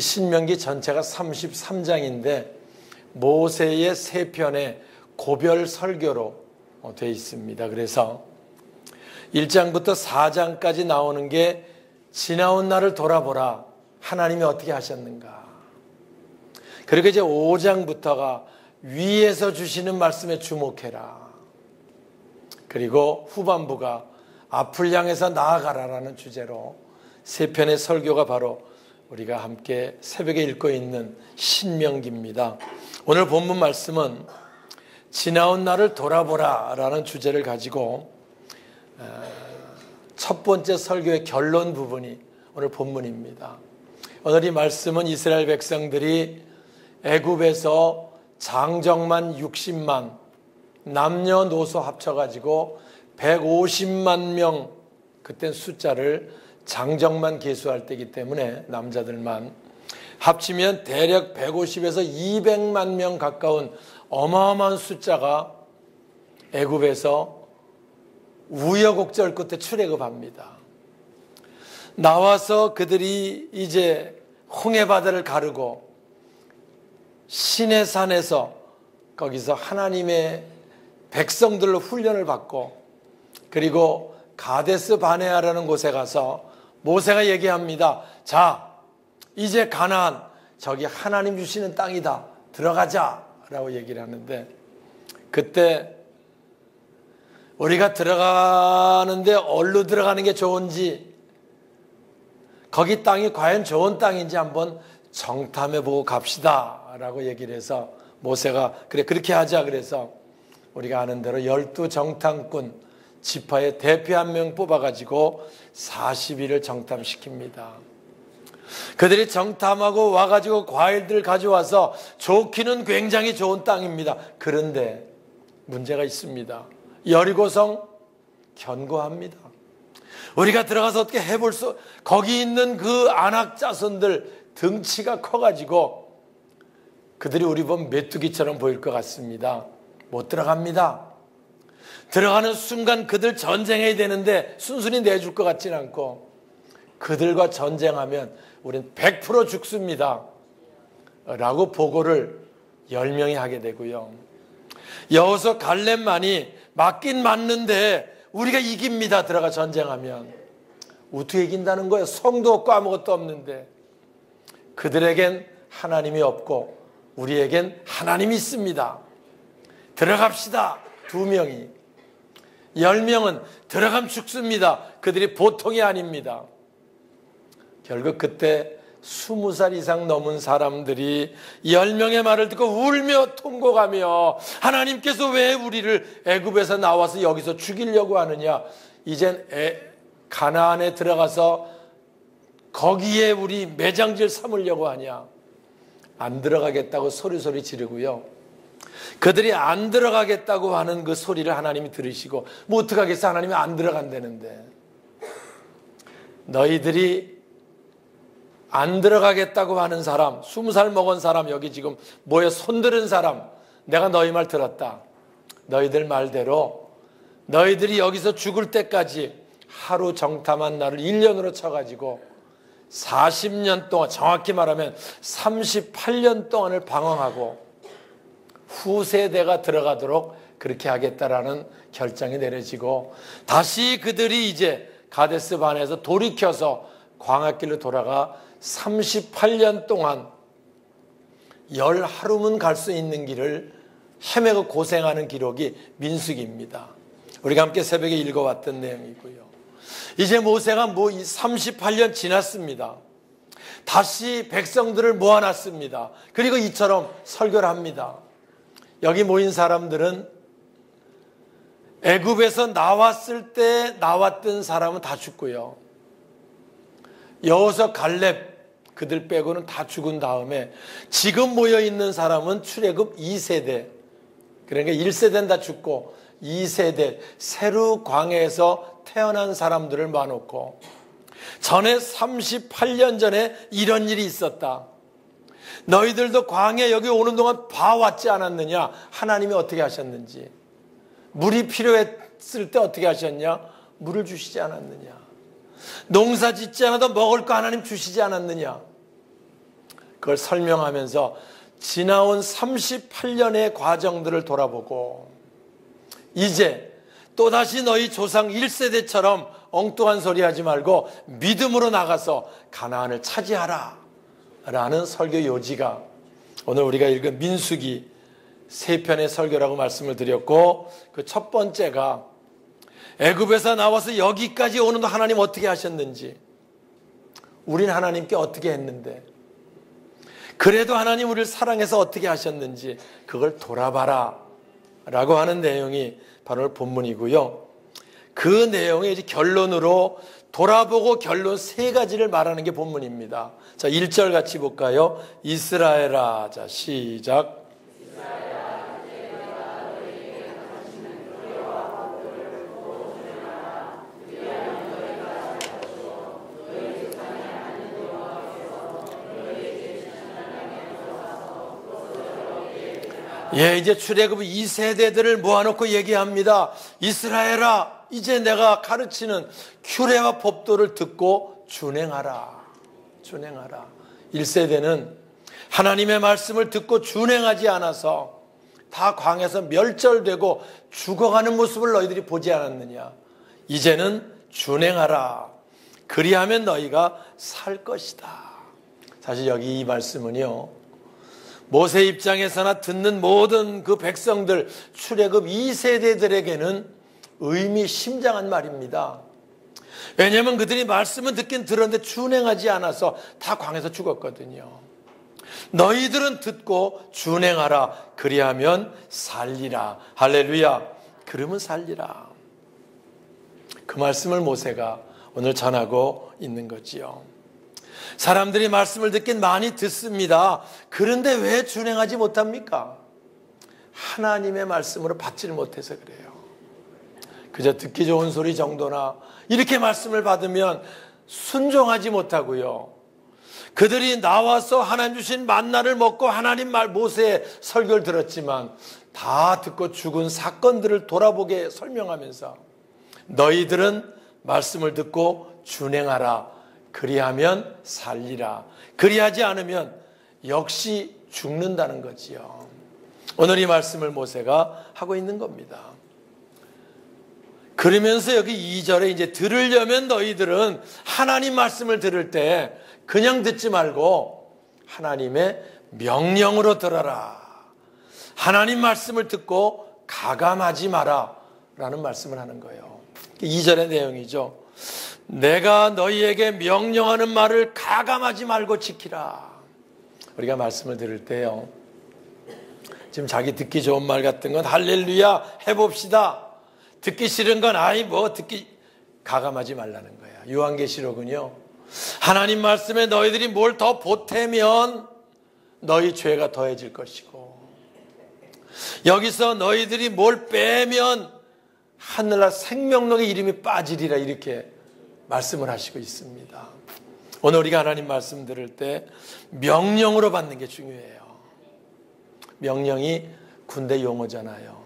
이 신명기 전체가 33장인데 모세의 세 편의 고별 설교로 되어 있습니다. 그래서 1장부터 4장까지 나오는 게 지나온 날을 돌아보라. 하나님이 어떻게 하셨는가. 그리고 이제 5장부터가 위에서 주시는 말씀에 주목해라. 그리고 후반부가 앞을 향해서 나아가라라는 주제로 세 편의 설교가 바로 우리가 함께 새벽에 읽고 있는 신명기입니다. 오늘 본문 말씀은 지나온 날을 돌아보라 라는 주제를 가지고 어, 첫 번째 설교의 결론 부분이 오늘 본문입니다. 오늘 이 말씀은 이스라엘 백성들이 애굽에서 장정만 60만 남녀노소 합쳐가지고 150만 명 그땐 숫자를 장정만 계수할 때이기 때문에 남자들만 합치면 대략 150에서 200만 명 가까운 어마어마한 숫자가 애굽에서 우여곡절 끝에 출애굽합니다. 나와서 그들이 이제 홍해 바다를 가르고 신의 산에서 거기서 하나님의 백성들로 훈련을 받고 그리고 가데스 바네아라는 곳에 가서 모세가 얘기합니다. 자, 이제 가나안 저기 하나님 주시는 땅이다. 들어가자라고 얘기를 하는데 그때 우리가 들어가는데 얼로 들어가는 게 좋은지 거기 땅이 과연 좋은 땅인지 한번 정탐해 보고 갑시다 라고 얘기를 해서 모세가 그래 그렇게 하자 그래서 우리가 아는 대로 열두 정탐꾼 지파의 대표 한 명 뽑아가지고 40일을 정탐시킵니다. 그들이 정탐하고 와가지고 과일들을 가져와서 좋기는 굉장히 좋은 땅입니다. 그런데 문제가 있습니다. 여리고성 견고합니다. 우리가 들어가서 어떻게 해볼 수, 거기 있는 그 안악 자손들 등치가 커가지고 그들이 우리 보면 메뚜기처럼 보일 것 같습니다. 못 들어갑니다. 들어가는 순간 그들 전쟁해야 되는데 순순히 내줄 것 같지는 않고 그들과 전쟁하면 우린 100% 죽습니다. 라고 보고를 10명이 하게 되고요. 여호서 갈렙만이 맞긴 맞는데 우리가 이깁니다. 들어가 전쟁하면. 어떻게 이긴다는 거예요? 성도 없고 아무것도 없는데. 그들에겐 하나님이 없고 우리에겐 하나님이 있습니다. 들어갑시다. 두 명이. 열 명은 들어가면 죽습니다. 그들이 보통이 아닙니다. 결국 그때 스무 살 이상 넘은 사람들이 열 명의 말을 듣고 울며 통곡하며 하나님께서 왜 우리를 애굽에서 나와서 여기서 죽이려고 하느냐? 이젠 애, 가나안에 들어가서 거기에 우리 매장질 삼으려고 하냐? 안 들어가겠다고 소리소리 지르고요. 그들이 안 들어가겠다고 하는 그 소리를 하나님이 들으시고 뭐 어떡하겠어 하나님이 안 들어간다는데 너희들이 안 들어가겠다고 하는 사람, 스무 살 먹은 사람 여기 지금 모여 손들은 사람 내가 너희 말 들었다. 너희들 말대로 너희들이 여기서 죽을 때까지 하루 정탐한 날을 1년으로 쳐가지고 40년 동안 정확히 말하면 38년 동안을 방황하고 후세대가 들어가도록 그렇게 하겠다라는 결정이 내려지고 다시 그들이 이제 가데스 반에서 돌이켜서 광학길로 돌아가 38년 동안 열 하루면 갈 수 있는 길을 헤매고 고생하는 기록이 민숙입니다. 우리가 함께 새벽에 읽어왔던 내용이고요. 이제 모세가 뭐 38년 지났습니다. 다시 백성들을 모아놨습니다. 그리고 이처럼 설교를 합니다. 여기 모인 사람들은 애굽에서 나왔을 때 나왔던 사람은 다 죽고요. 여호서 갈렙 그들 빼고는 다 죽은 다음에 지금 모여 있는 사람은 출애굽 2세대 그러니까 1세대는 다 죽고 2세대 새로 광해에서 태어난 사람들을 모아놓고 전에 38년 전에 이런 일이 있었다. 너희들도 광해 여기 오는 동안 봐왔지 않았느냐? 하나님이 어떻게 하셨는지. 물이 필요했을 때 어떻게 하셨냐? 물을 주시지 않았느냐? 농사 짓지 않아도 먹을 거 하나님 주시지 않았느냐? 그걸 설명하면서 지나온 38년의 과정들을 돌아보고 이제 또다시 너희 조상 1세대처럼 엉뚱한 소리 하지 말고 믿음으로 나가서 가나안을 차지하라 라는 설교 요지가 오늘 우리가 읽은 민수기 세 편의 설교라고 말씀을 드렸고 그 첫 번째가 애굽에서 나와서 여기까지 오는 하나님 어떻게 하셨는지 우린 하나님께 어떻게 했는데 그래도 하나님 우리를 사랑해서 어떻게 하셨는지 그걸 돌아봐라 라고 하는 내용이 바로 본문이고요. 그 내용의 결론으로 돌아보고 결론 세 가지를 말하는 게 본문입니다. 자, 1절 같이 볼까요? 이스라엘아. 자, 시작. 예, 이제 출애굽 2세대들을 모아놓고 얘기합니다. 이스라엘아, 이제 내가 가르치는 규례와 법도를 듣고 준행하라. 준행하라. 1세대는 하나님의 말씀을 듣고 준행하지 않아서 다 광에서 멸절되고 죽어가는 모습을 너희들이 보지 않았느냐. 이제는 준행하라. 그리하면 너희가 살 것이다. 사실 여기 이 말씀은요. 모세 입장에서나 듣는 모든 그 백성들 출애굽 2세대들에게는 의미심장한 말입니다. 왜냐하면 그들이 말씀은 듣긴 들었는데 준행하지 않아서 다 광에서 죽었거든요. 너희들은 듣고 준행하라. 그리하면 살리라. 할렐루야. 그러면 살리라. 그 말씀을 모세가 오늘 전하고 있는 거지요. 사람들이 말씀을 듣긴 많이 듣습니다. 그런데 왜 준행하지 못합니까? 하나님의 말씀으로 받지를 못해서 그래요. 그저 듣기 좋은 소리 정도나 이렇게 말씀을 받으면 순종하지 못하고요. 그들이 나와서 하나님 주신 만나를 먹고 하나님 말 모세의 설교를 들었지만 다 듣고 죽은 사건들을 돌아보게 설명하면서 너희들은 말씀을 듣고 준행하라. 그리하면 살리라. 그리하지 않으면 역시 죽는다는 거지요. 오늘 이 말씀을 모세가 하고 있는 겁니다. 그러면서 여기 2절에 이제 들으려면 너희들은 하나님 말씀을 들을 때 그냥 듣지 말고 하나님의 명령으로 들어라. 하나님 말씀을 듣고 가감하지 마라. 라는 말씀을 하는 거예요. 2절의 내용이죠. 내가 너희에게 명령하는 말을 가감하지 말고 지키라. 우리가 말씀을 들을 때요. 지금 자기 듣기 좋은 말 같은 건 할렐루야 해봅시다. 듣기 싫은 건 아이 뭐 듣기 가감하지 말라는 거야. 요한계시록은요. 하나님 말씀에 너희들이 뭘 더 보태면 너희 죄가 더해질 것이고 여기서 너희들이 뭘 빼면 하늘날 생명록의 이름이 빠지리라 이렇게 말씀을 하시고 있습니다. 오늘 우리가 하나님 말씀 들을 때 명령으로 받는 게 중요해요. 명령이 군대 용어잖아요.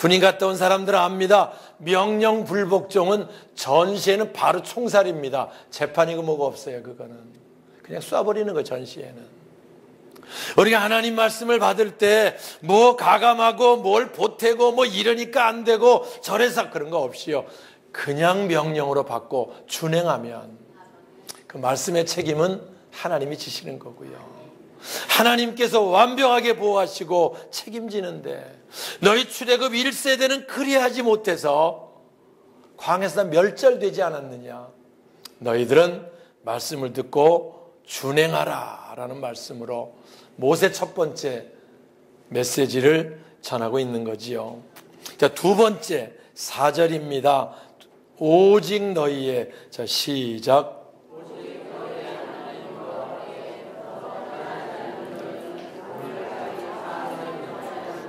군인 갔다 온 사람들은 압니다. 명령 불복종은 전시에는 바로 총살입니다. 재판이고 뭐가 없어요, 그거는. 그냥 쏴버리는 거, 전시에는. 우리가 하나님 말씀을 받을 때 뭐 가감하고 뭘 보태고 뭐 이러니까 안 되고 저래서 그런 거 없이요. 그냥 명령으로 받고 준행하면 그 말씀의 책임은 하나님이 지시는 거고요. 하나님께서 완벽하게 보호하시고 책임지는데 너희 출애굽 1세대는 그리하지 못해서 광에서 멸절되지 않았느냐. 너희들은 말씀을 듣고 준행하라 라는 말씀으로 모세 첫 번째 메시지를 전하고 있는 거지요. 자, 두 번째 4절입니다. 오직 너희의 자 시작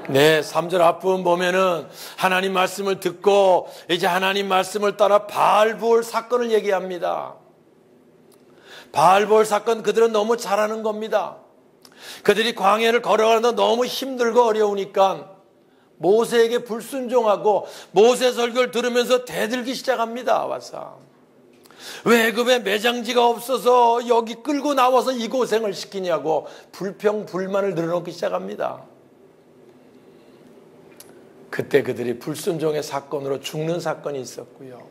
네, 3절 앞부분 보면은 하나님 말씀을 듣고 이제 하나님 말씀을 따라 바알볼 사건을 얘기합니다. 바알볼 사건 그들은 너무 잘하는 겁니다. 그들이 광야를 걸어가는데 너무 힘들고 어려우니까 모세에게 불순종하고 모세 설교를 들으면서 대들기 시작합니다. 와서 외급에 매장지가 없어서 여기 끌고 나와서 이 고생을 시키냐고 불평, 불만을 늘어놓기 시작합니다. 그때 그들이 불순종의 사건으로 죽는 사건이 있었고요.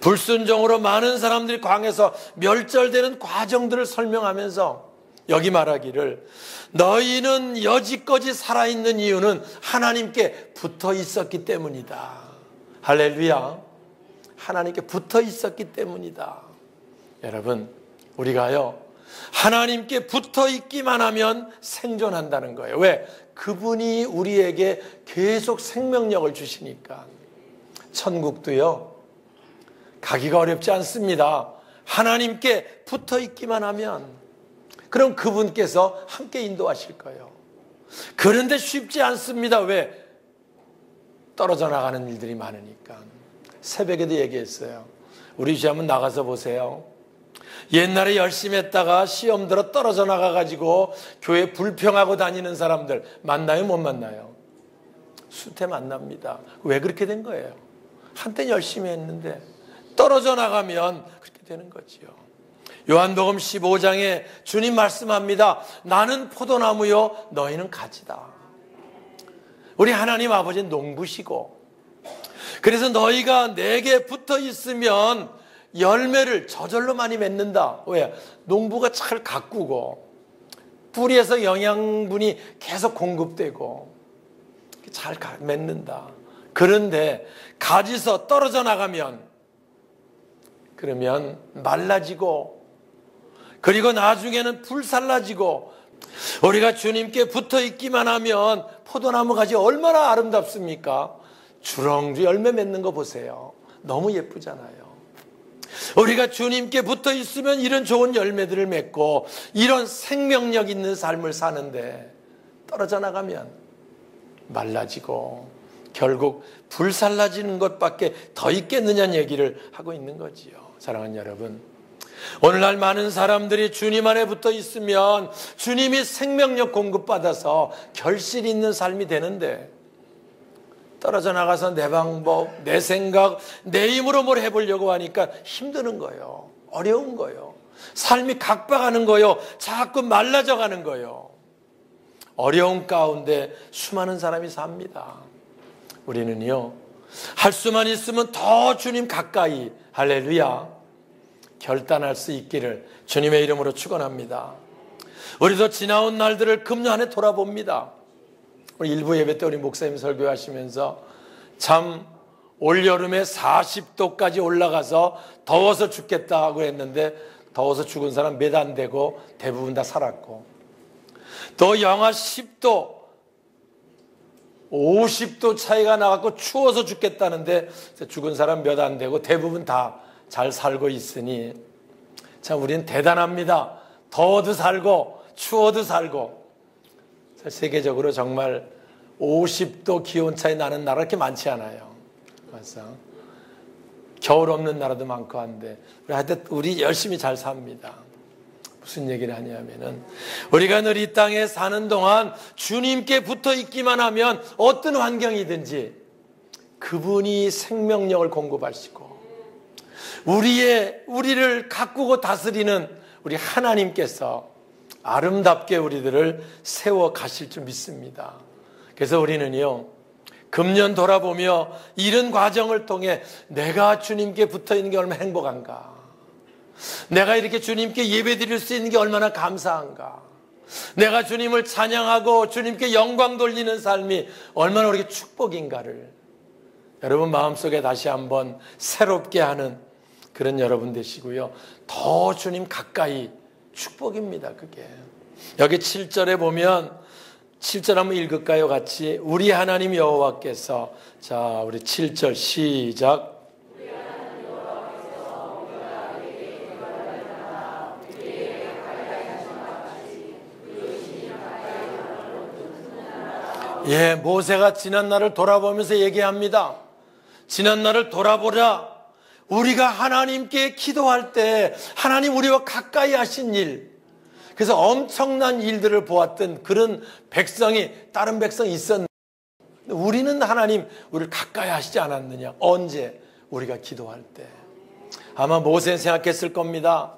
불순종으로 많은 사람들이 광에서 멸절되는 과정들을 설명하면서 여기 말하기를 너희는 여지까지 살아있는 이유는 하나님께 붙어 있었기 때문이다. 할렐루야. 하나님께 붙어 있었기 때문이다. 여러분, 우리가요, 하나님께 붙어 있기만 하면 생존한다는 거예요. 왜? 그분이 우리에게 계속 생명력을 주시니까. 천국도요, 가기가 어렵지 않습니다. 하나님께 붙어 있기만 하면, 그럼 그분께서 함께 인도하실 거예요. 그런데 쉽지 않습니다. 왜? 떨어져 나가는 일들이 많으니까. 새벽에도 얘기했어요. 우리 집 한번 나가서 보세요. 옛날에 열심히 했다가 시험 들어 떨어져 나가가지고 교회 불평하고 다니는 사람들 만나요? 못 만나요? 수태 만납니다. 왜 그렇게 된 거예요? 한때 열심히 했는데 떨어져 나가면 그렇게 되는 거지요. 요한복음 15장에 주님 말씀합니다. 나는 포도나무요, 너희는 가지다. 우리 하나님 아버지는 농부시고 그래서 너희가 내게 붙어 있으면 열매를 저절로 많이 맺는다. 왜? 농부가 잘 가꾸고 뿌리에서 영양분이 계속 공급되고 잘 맺는다. 그런데 가지서 떨어져 나가면 그러면 말라지고 그리고 나중에는 불살라지고 우리가 주님께 붙어 있기만 하면 포도나무 가지 얼마나 아름답습니까? 주렁주 열매 맺는 거 보세요. 너무 예쁘잖아요. 우리가 주님께 붙어 있으면 이런 좋은 열매들을 맺고 이런 생명력 있는 삶을 사는데 떨어져 나가면 말라지고 결국 불살라지는 것밖에 더 있겠느냐는 얘기를 하고 있는 거지요. 사랑하는 여러분. 오늘날 많은 사람들이 주님 안에 붙어 있으면 주님이 생명력 공급받아서 결실 있는 삶이 되는데 떨어져 나가서 내 방법, 내 생각, 내 힘으로 뭘 해보려고 하니까 힘드는 거예요. 어려운 거예요. 삶이 각박하는 거예요. 자꾸 말라져 가는 거예요. 어려운 가운데 수많은 사람이 삽니다. 우리는요, 할 수만 있으면 더 주님 가까이, 할렐루야, 결단할 수 있기를 주님의 이름으로 축원합니다. 우리도 지나온 날들을 금년 안에 돌아봅니다. 우리 일부 예배 때 우리 목사님 설교하시면서 참 올여름에 40도까지 올라가서 더워서 죽겠다고 했는데 더워서 죽은 사람 몇 안 되고 대부분 다 살았고 또 영하 10도 50도 차이가 나갖고 추워서 죽겠다는데 죽은 사람 몇 안 되고 대부분 다 잘 살고 있으니 참 우리는 대단합니다. 더워도 살고 추워도 살고 세계적으로 정말 50도 기온 차이 나는 나라 그렇게 많지 않아요. 맞아. 겨울 없는 나라도 많고 한데 우리 하여튼 우리 열심히 잘 삽니다. 무슨 얘기를 하냐면은 우리가 늘 이 땅에 사는 동안 주님께 붙어 있기만 하면 어떤 환경이든지 그분이 생명력을 공급하시고 우리의 우리를 가꾸고 다스리는 우리 하나님께서 아름답게 우리들을 세워 가실 줄 믿습니다. 그래서 우리는요, 금년 돌아보며 이런 과정을 통해 내가 주님께 붙어 있는 게 얼마나 행복한가. 내가 이렇게 주님께 예배 드릴 수 있는 게 얼마나 감사한가. 내가 주님을 찬양하고 주님께 영광 돌리는 삶이 얼마나 우리에게 축복인가를 여러분 마음속에 다시 한번 새롭게 하는 그런 여러분 되시고요. 더 주님 가까이 축복입니다, 그게. 여기 7절에 보면 7절 한번 읽을까요, 같이? 우리 하나님 여호와께서 자, 우리 7절 시작. 예, 모세가 지난 날을 돌아보면서 얘기합니다. 지난 날을 돌아보라. 우리가 하나님께 기도할 때 하나님 우리와 가까이 하신 일, 그래서 엄청난 일들을 보았던 그런 백성이 다른 백성이 있었는데 우리는 하나님 우리를 가까이 하시지 않았느냐? 언제 우리가 기도할 때 아마 모세는 생각했을 겁니다.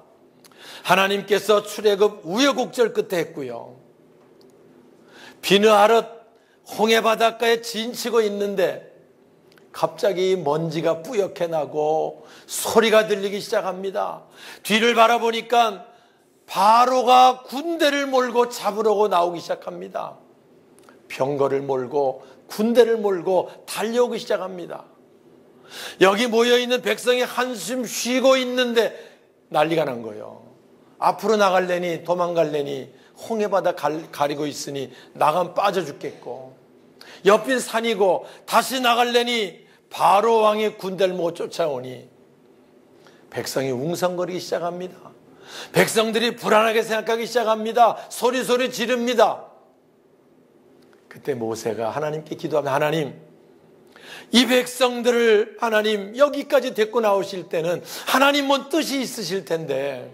하나님께서 출애굽 우여곡절 끝에 했고요. 비느하듯 홍해 바닷가에 진치고 있는데 갑자기 먼지가 뿌옇게 나고 소리가 들리기 시작합니다. 뒤를 바라보니까 바로가 군대를 몰고 잡으려고 나오기 시작합니다. 병거를 몰고 군대를 몰고 달려오기 시작합니다. 여기 모여있는 백성이 한숨 쉬고 있는데 난리가 난 거예요. 앞으로 나갈래니 도망갈래니 홍해바다 가리고 있으니 나가면 빠져 죽겠고 옆인 산이고 다시 나갈래니 바로 왕의 군대를 못 쫓아오니 백성이 웅성거리기 시작합니다. 백성들이 불안하게 생각하기 시작합니다. 소리소리 지릅니다. 그때 모세가 하나님께 기도하면 하나님 이 백성들을 하나님 여기까지 데리고 나오실 때는 하나님 뭔 뜻이 있으실 텐데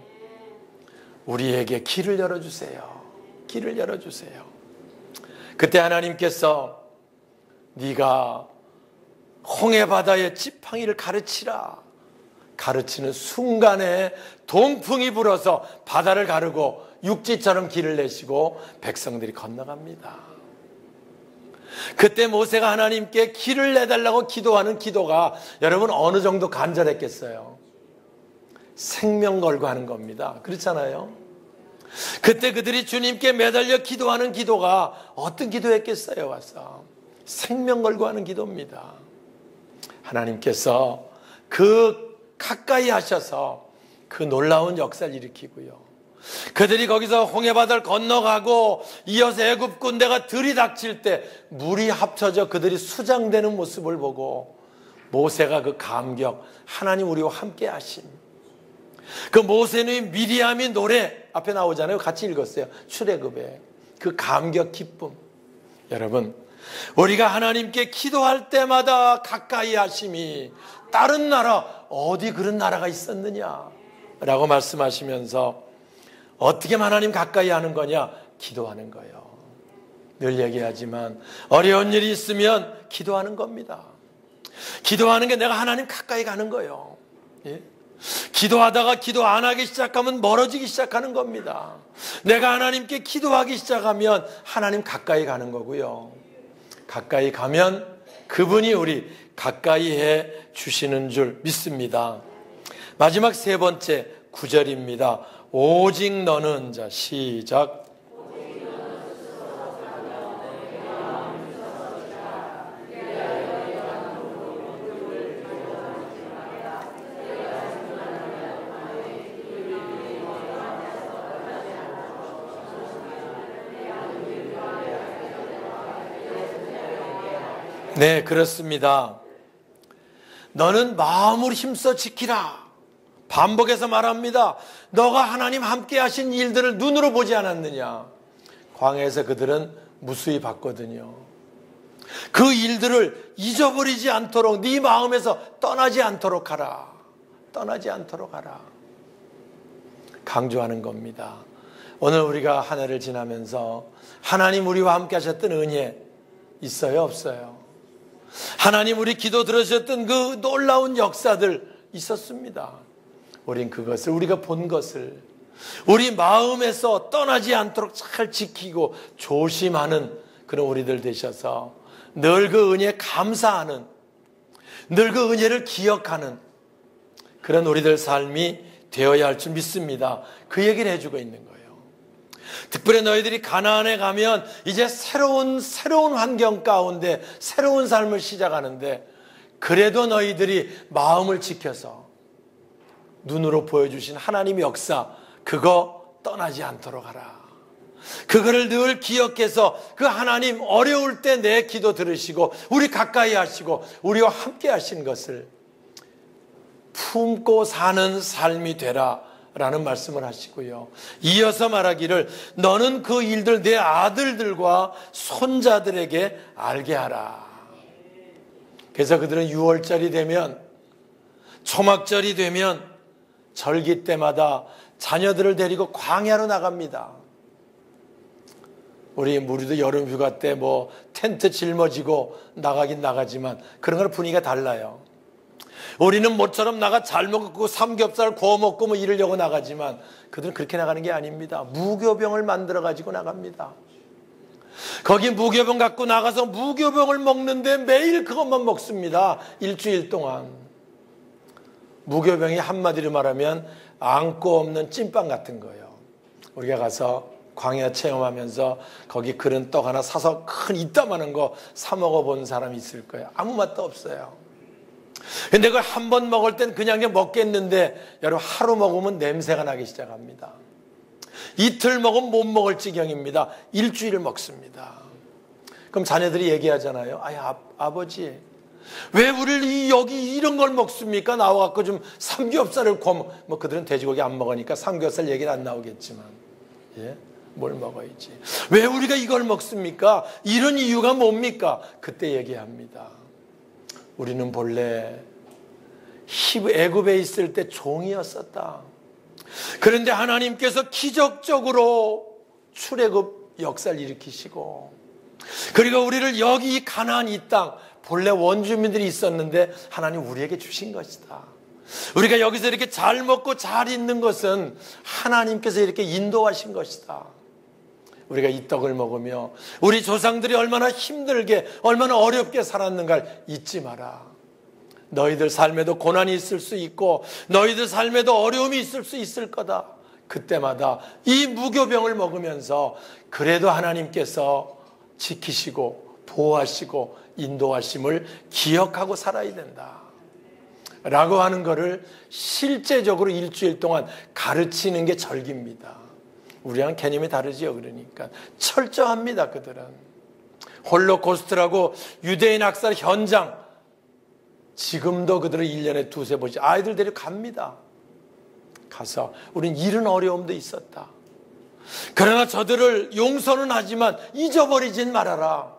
우리에게 길을 열어주세요. 길을 열어주세요. 그때 하나님께서 네가 홍해 바다의 지팡이를 가르치라. 가르치는 순간에 동풍이 불어서 바다를 가르고 육지처럼 길을 내시고 백성들이 건너갑니다. 그때 모세가 하나님께 길을 내달라고 기도하는 기도가 여러분 어느 정도 간절했겠어요? 생명 걸고 하는 겁니다. 그렇잖아요? 그때 그들이 주님께 매달려 기도하는 기도가 어떤 기도였겠어요? 와서 생명 걸고 하는 기도입니다. 하나님께서 그 가까이 하셔서 그 놀라운 역사를 일으키고요. 그들이 거기서 홍해바다를 건너가고 이어서 애굽 군대가 들이닥칠 때 물이 합쳐져 그들이 수장되는 모습을 보고 모세가 그 감격 하나님 우리와 함께 하심 그 모세는 미리암이 노래 앞에 나오잖아요 같이 읽었어요 출애굽에 그 감격 기쁨 여러분 우리가 하나님께 기도할 때마다 가까이 하심이 다른 나라 어디 그런 나라가 있었느냐? 라고 말씀하시면서 어떻게 하나님 가까이 하는 거냐? 기도하는 거예요. 늘 얘기하지만 어려운 일이 있으면 기도하는 겁니다. 기도하는 게 내가 하나님 가까이 가는 거예요. 예? 기도하다가 기도 안 하기 시작하면 멀어지기 시작하는 겁니다. 내가 하나님께 기도하기 시작하면 하나님 가까이 가는 거고요 가까이 가면 그분이 우리 가까이 해 주시는 줄 믿습니다. 마지막 세 번째 구절입니다. 오직 너는 자 시작 네, 그렇습니다. 너는 마음으로 힘써 지키라. 반복해서 말합니다. 너가 하나님 함께 하신 일들을 눈으로 보지 않았느냐. 광야에서 그들은 무수히 봤거든요. 그 일들을 잊어버리지 않도록 네 마음에서 떠나지 않도록 하라. 떠나지 않도록 하라. 강조하는 겁니다. 오늘 우리가 한 해를 지나면서 하나님 우리와 함께 하셨던 은혜 있어요, 없어요? 하나님 우리 기도 들으셨던 그 놀라운 역사들 있었습니다. 우린 그것을 우리가 본 것을 우리 마음에서 떠나지 않도록 잘 지키고 조심하는 그런 우리들 되셔서 늘 그 은혜에 감사하는 늘 그 은혜를 기억하는 그런 우리들 삶이 되어야 할 줄 믿습니다. 그 얘기를 해주고 있는 거예요. 특별히 너희들이 가나안에 가면 이제 새로운 새로운 환경 가운데 새로운 삶을 시작하는데 그래도 너희들이 마음을 지켜서 눈으로 보여주신 하나님의 역사 그거 떠나지 않도록 하라. 그거를 늘 기억해서 그 하나님 어려울 때 내 기도 들으시고 우리 가까이 하시고 우리와 함께 하신 것을 품고 사는 삶이 되라 라는 말씀을 하시고요. 이어서 말하기를 너는 그 일들 내 아들들과 손자들에게 알게 하라. 그래서 그들은 6월절이 되면 초막절이 되면 절기 때마다 자녀들을 데리고 광야로 나갑니다. 우리 무리도 여름 휴가 때 뭐 텐트 짊어지고 나가긴 나가지만 그런 걸 분위기가 달라요. 우리는 모처럼 나가 잘 먹고 삼겹살 구워 먹고 뭐 이러려고 나가지만 그들은 그렇게 나가는 게 아닙니다. 무교병을 만들어 가지고 나갑니다. 거기 무교병 갖고 나가서 무교병을 먹는데 매일 그것만 먹습니다. 일주일 동안. 무교병이 한마디로 말하면 안고 없는 찐빵 같은 거예요. 우리가 가서 광야 체험하면서 거기 그런 떡 하나 사서 큰 이따만한 거 사 먹어본 사람이 있을 거예요. 아무 맛도 없어요. 근데 그걸 한 번 먹을 땐 그냥 먹겠는데 여러분 하루 먹으면 냄새가 나기 시작합니다. 이틀 먹으면 못 먹을 지경입니다. 일주일을 먹습니다. 그럼 자녀들이 얘기하잖아요. 아야 아, 버지왜 우리를 여기 이런 걸 먹습니까? 나와갖고 좀 삼겹살을 구워 뭐 그들은 돼지고기 안 먹으니까 삼겹살 얘기는 안 나오겠지만 예? 뭘 먹어야지. 왜 우리가 이걸 먹습니까? 이런 이유가 뭡니까? 그때 얘기합니다. 우리는 본래 애굽에 있을 때 종이었었다. 그런데 하나님께서 기적적으로 출애굽 역사를 일으키시고 그리고 우리를 여기 가나안 이 땅 본래 원주민들이 있었는데 하나님 우리에게 주신 것이다. 우리가 여기서 이렇게 잘 먹고 잘 있는 것은 하나님께서 이렇게 인도하신 것이다. 우리가 이 떡을 먹으며 우리 조상들이 얼마나 힘들게 얼마나 어렵게 살았는가를 잊지 마라. 너희들 삶에도 고난이 있을 수 있고 너희들 삶에도 어려움이 있을 수 있을 거다. 그때마다 이 무교병을 먹으면서 그래도 하나님께서 지키시고 보호하시고 인도하심을 기억하고 살아야 된다. 라고 하는 것을 실제적으로 일주일 동안 가르치는 게 절기입니다. 우리랑 개념이 다르지요. 그러니까 철저합니다. 그들은 홀로코스트라고 유대인 학살 현장 지금도 그들은 1년에 두세 번씩 아이들 데려 갑니다. 가서 우린 이런 어려움도 있었다. 그러나 저들을 용서는 하지만 잊어버리진 말아라.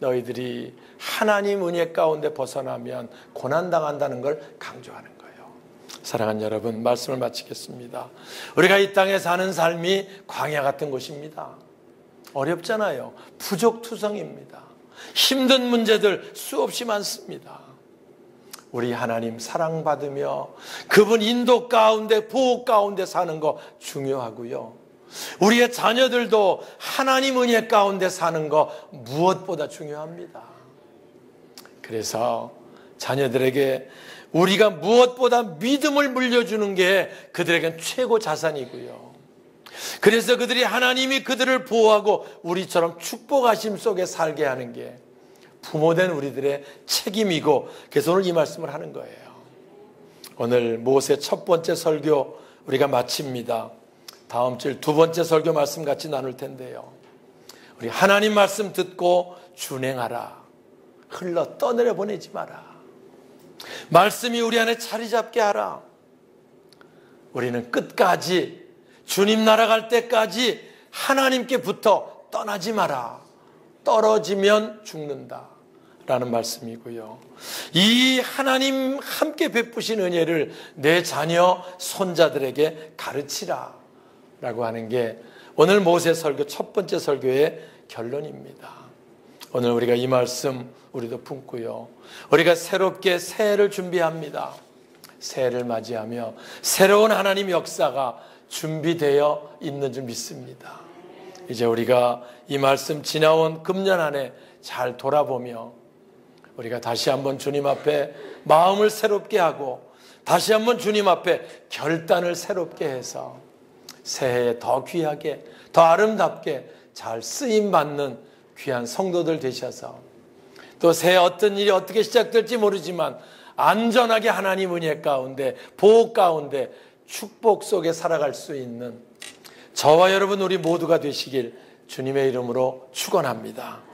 너희들이 하나님 은혜 가운데 벗어나면 고난당한다는 걸 강조하는 거예요. 사랑하는 여러분, 말씀을 마치겠습니다. 우리가 이 땅에 사는 삶이 광야 같은 곳입니다. 어렵잖아요. 부족투성입니다. 힘든 문제들 수없이 많습니다. 우리 하나님 사랑받으며 그분 인도 가운데 보호 가운데 사는 거 중요하고요. 우리의 자녀들도 하나님 은혜 가운데 사는 거 무엇보다 중요합니다. 그래서 자녀들에게 우리가 무엇보다 믿음을 물려주는 게 그들에겐 최고 자산이고요. 그래서 그들이 하나님이 그들을 보호하고 우리처럼 축복하심 속에 살게 하는 게 부모된 우리들의 책임이고 그래서 오늘 이 말씀을 하는 거예요. 오늘 모세 첫 번째 설교 우리가 마칩니다. 다음 주일 두 번째 설교 말씀 같이 나눌 텐데요. 우리 하나님 말씀 듣고 준행하라. 흘러 떠내려 보내지 마라. 말씀이 우리 안에 자리 잡게 하라. 우리는 끝까지 주님 나라 갈 때까지 하나님께 붙어 떠나지 마라. 떨어지면 죽는다. 라는 말씀이고요. 이 하나님 함께 베푸신 은혜를 내 자녀, 손자들에게 가르치라. 라고 하는 게 오늘 모세 설교 첫 번째 설교의 결론입니다. 오늘 우리가 이 말씀 우리도 품고요. 우리가 새롭게 새해를 준비합니다. 새해를 맞이하며 새로운 하나님 역사가 준비되어 있는 줄 믿습니다. 이제 우리가 이 말씀 지나온 금년 안에 잘 돌아보며 우리가 다시 한번 주님 앞에 마음을 새롭게 하고 다시 한번 주님 앞에 결단을 새롭게 해서 새해에 더 귀하게 더 아름답게 잘 쓰임 받는 귀한 성도들 되셔서 또 새해 어떤 일이 어떻게 시작될지 모르지만 안전하게 하나님 은혜 가운데 보호 가운데 축복 속에 살아갈 수 있는 저와 여러분 우리 모두가 되시길 주님의 이름으로 축원합니다.